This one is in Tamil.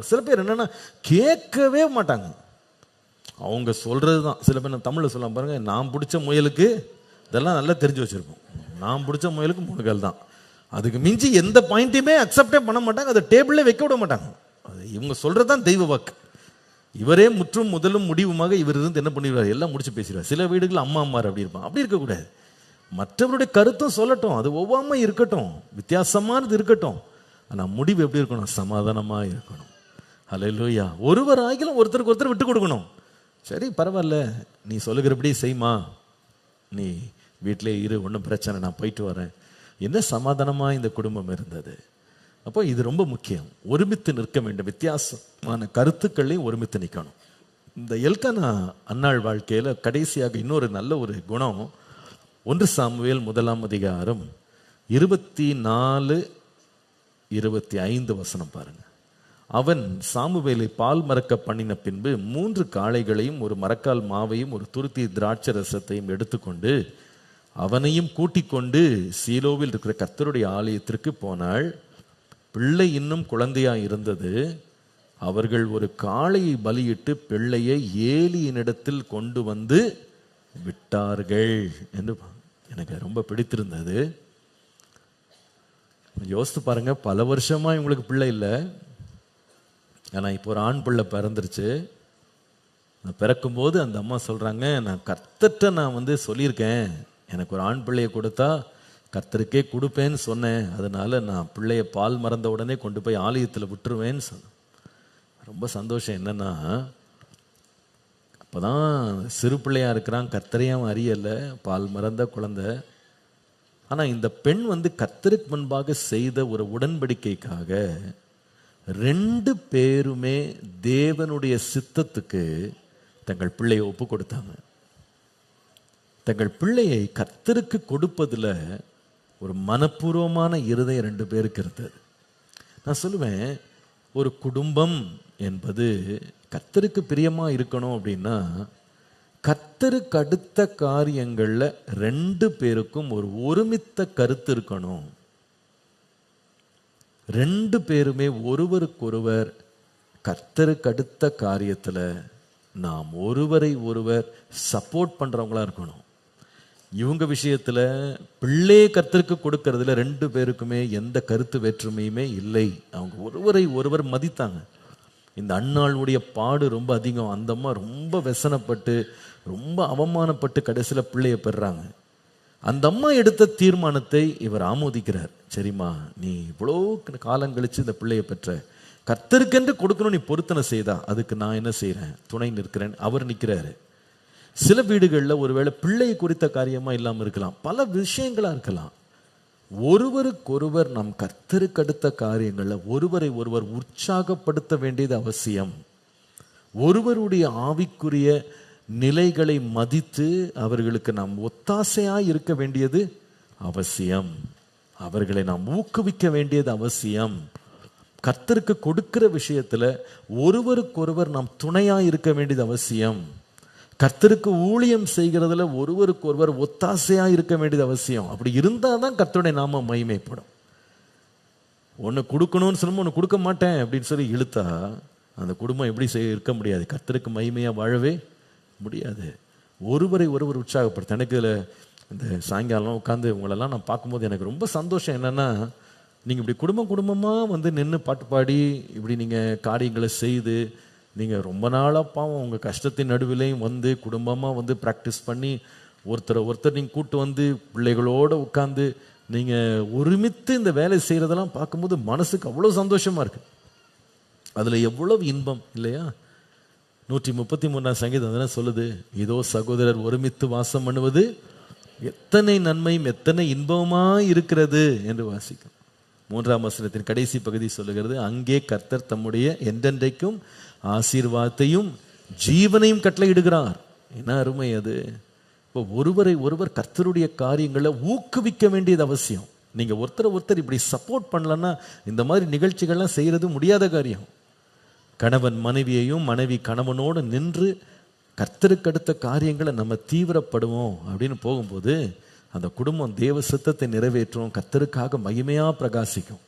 சில பேர் என்னன்னா கேட்கவே மாட்டாங்க. அவங்க சொல்றது தான் சில பேர் நான் தமிழ்ல சொல்ல பாருங்க நான் பிடிச்ச முயலுக்கு இதெல்லாம் நல்லா தெரிஞ்சு வச்சிருப்போம். நான் பிடிச்ச முயலுக்கு மூணு கால் தான். அதுக்கு மிஞ்சி எந்த பாயிண்ட்டையுமே அக்செப்டே பண்ண மாட்டாங்க. அதை டேபிளே வைக்க விட மாட்டாங்க. அது இவங்க சொல்றது தான் தெய்வ வாக்கு. இவரே முற்றும் முதலும் முடிவுமாக இவர் இருந்து என்ன பண்ணிடுவார்? எல்லாம் முடிச்சு பேசிடுவார். சில வீடுகள் அம்மா அம்மார் அப்படி இருப்பான் அப்படி இருக்கக்கூடாது. மற்றவருடைய கருத்தும் சொல்லட்டும். அது ஒவ்வாம இருக்கட்டும். வித்தியாசமானது இருக்கட்டும். ஆனால் முடிவு எப்படி இருக்கணும்? சமாதானமாக இருக்கணும். அலையிலோயா ஒருவர் ஆகிலும் ஒருத்தருக்கு ஒருத்தர் விட்டு கொடுக்கணும். சரி பரவாயில்ல. நீ சொல்லுகிறபடி செய்மா. நீ வீட்டிலே இரு ஒன்றும் பிரச்சனை நான் போயிட்டு வரேன். என்ன சமாதானமாக இந்த குடும்பம் இருந்தது? அப்போ இது ரொம்ப முக்கியம். ஒருமித்து நிற்க வேண்டும். வித்தியாசமான கருத்துக்களையும் ஒருமித்து நிற்கணும் இந்த எல்கனா அன்னாள் வாழ்க்கையில் கடைசியாக இன்னொரு நல்ல ஒரு குணம் ஒன்று சாமுவேல் முதலாம் அதிகாரம் இருபத்தி நாலு இருபத்தி ஐந்து வசனம் பாருங்கள் அவன் சாமுவேலை பால் மறக்க பண்ணின பின்பு மூன்று காளைகளையும் ஒரு மரக்கால் மாவையும் ஒரு துருத்தி திராட்சை ரசத்தையும் எடுத்துக்கொண்டு அவனையும் கூட்டிக் கொண்டு சீலோவில் இருக்கிற கர்த்தருடைய ஆலயத்திற்கு போனாள். பிள்ளை இன்னும் குழந்தையா இருந்தது. அவர்கள் ஒரு காளையை பலியிட்டு பிள்ளையை ஏலியினிடத்தில் கொண்டு வந்து விட்டார்கள் என்று எனக்கு ரொம்ப பிடித்திருந்தது. யோசித்து பாருங்க பல வருஷமா இவங்களுக்கு பிள்ளை இல்லை. ஆனா இப்போ ஒரு ஆண் பிள்ளை பிறந்துருச்சு. நான் பிறக்கும்போது அந்த அம்மா சொல்கிறாங்க நான் கர்த்தர்ட்ட நான் வந்து சொல்லியிருக்கேன். எனக்கு ஒரு ஆண் பிள்ளையை கொடுத்தா கர்த்தருக்கே கொடுப்பேன்னு சொன்னேன். அதனால நான் பிள்ளைய பால் மறந்த உடனே கொண்டு போய் ஆலயத்தில் விட்டுருவேன்னு சொன்னேன். ரொம்ப சந்தோஷம். என்னன்னா அப்பதான் சிறு பிள்ளையாக இருக்கிறான் கர்த்தரையும் அறியலை பால் மறந்த குழந்தை. ஆனால் இந்த பெண் வந்து கர்த்தருக்கு முன்பாக செய்த ஒரு உடன்படிக்கைக்காக ரெண்டு பேருமே தேவனுடைய சித்தத்துக்கு தங்கள் பிள்ளையை ஒப்பு கொடுத்தாங்க. தங்கள் பிள்ளையை கத்தருக்கு கொடுப்பதில் ஒரு மனப்பூர்வமான இருதயம் ரெண்டு பேருக்கு இருந்தது நான் சொல்லுவேன் ஒரு குடும்பம் என்பது கத்தருக்கு பிரியமாக இருக்கணும் அப்படின்னா கத்தருக்கு அடுத்த காரியங்களில் ரெண்டு பேருக்கும் ஒரு ஒருமித்த கருத்து இருக்கணும். ரெண்டு பேருமே ஒருவருக்கொருவர் கர்த்தருக்கு அடுத்த காரியத்தில் நாம் ஒருவரை ஒருவர் சப்போர்ட் பண்ணுறவங்களா இருக்கணும். இவங்க விஷயத்தில் பிள்ளையை கர்த்தருக்கு கொடுக்கறதுல ரெண்டு பேருக்குமே எந்த கருத்து வேற்றுமையுமே இல்லை. அவங்க ஒருவரை ஒருவர் மதித்தாங்க. இந்த அண்ணாளுடைய பாடு ரொம்ப அதிகம். அந்த அம்மா ரொம்ப வெசனப்பட்டு ரொம்ப அவமானப்பட்டு கடைசியில் பிள்ளைய பெறாங்க அந்த அம்மா எடுத்த தீர்மானத்தை இவர் ஆமோதிக்கிறார். சரிம்மா நீ இவ்வளோ காலம் கழிச்சு இந்த பிள்ளையை பெற்ற. கர்த்தருக்கென்று கொடுக்கணும் நீ பொருத்தனை செய்தா. அதுக்கு நான் என்ன செய்கிறேன் துணை நிற்கிறேன். அவர் நிற்கிறாரு. சில வீடுகளில் ஒருவேளை பிள்ளை குறித்த காரியமாக இல்லாமல் இருக்கலாம். பல விஷயங்களாக இருக்கலாம். ஒருவருக்கொருவர் நம் கர்த்தருக்கு அடுத்த காரியங்களில் ஒருவரை ஒருவர் உற்சாகப்படுத்த வேண்டியது அவசியம். ஒருவருடைய ஆவிக்குரிய நிலைகளை மதித்து அவர்களுக்கு நாம் ஒத்தாசையாக இருக்க வேண்டியது அவசியம். அவர்களை நாம் ஊக்குவிக்க வேண்டியது அவசியம். கர்த்தருக்கு கொடுக்கிற விஷயத்தில் ஒருவருக்கொருவர் நாம் துணையாக இருக்க வேண்டியது அவசியம். கர்த்தருக்கு ஊழியம் செய்கிறதுல ஒருவருக்கொருவர் ஒத்தாசையாக இருக்க வேண்டியது அவசியம். அப்படி இருந்தால் தான் கர்த்தருடைய நாம மகிமைப்படும். ஒன்று கொடுக்கணும்னு சொல்லும்போது ஒன்று கொடுக்க மாட்டேன் அப்படின்னு சொல்லி இழுத்தா அந்த குடும்பம் எப்படி செய்ய இருக்க முடியாது. கர்த்தருக்கு மகிமையாக வாழவே முடியாது. ஒருவரை ஒருவர் உற்சாகப்படுத்த எனக்கு இதில் இந்த சாயங்காலம் உட்காந்து உங்களெல்லாம் நான் பார்க்கும்போது எனக்கு ரொம்ப சந்தோஷம் என்னென்னா நீங்கள் இப்படி குடும்பம் குடும்பமாக வந்து நின்று பாட்டு பாடி இப்படி நீங்கள் காரியங்களை செய்து நீங்கள் ரொம்ப நாளாக பாவம் உங்கள் கஷ்டத்தின் நடுவிலையும் வந்து குடும்பமாக வந்து ப்ராக்டிஸ் பண்ணி ஒருத்தரை ஒருத்தர் நீங்கள் கூட்டு வந்து பிள்ளைகளோடு உட்காந்து நீங்கள் ஒருமித்து இந்த வேலை செய்கிறதெல்லாம் பார்க்கும்போது மனசுக்கு அவ்வளோ சந்தோஷமாக இருக்குது அதில் எவ்வளவு இன்பம் இல்லையா? நூற்றி முப்பத்தி மூணாம் சங்கீதம் அதெல்லாம் சொல்லுது? இதோ சகோதரர் ஒருமித்து வாசம் பண்ணுவது எத்தனை நன்மையும் எத்தனை இன்பமாக இருக்கிறது என்று வாசிக்கும். மூன்றாம் வசனத்தின் கடைசி பகுதி சொல்லுகிறது அங்கே கர்த்தர் தம்முடைய என்றென்றைக்கும் ஆசீர்வாதத்தையும் ஜீவனையும் கட்டளையிடுகிறார். என்ன அருமை அது? இப்போ ஒருவரை ஒருவர் கர்த்தருடைய காரியங்களை ஊக்குவிக்க வேண்டியது அவசியம். நீங்கள் ஒருத்தரை ஒருத்தர் இப்படி சப்போர்ட் பண்ணலன்னா இந்த மாதிரி நிகழ்ச்சிகள்லாம் செய்கிறது முடியாத காரியம். கணவன் மனைவியையும் மனைவி கணவனோடு நின்று கத்தருக்கடுத்த காரியங்களை நம்ம தீவிரப்படுவோம் அப்படின்னு போகும்போது அந்த குடும்பம் தேவ சித்தத்தை நிறைவேற்றும் கர்த்தருக்காக மகிமையாக பிரகாசிக்கும்.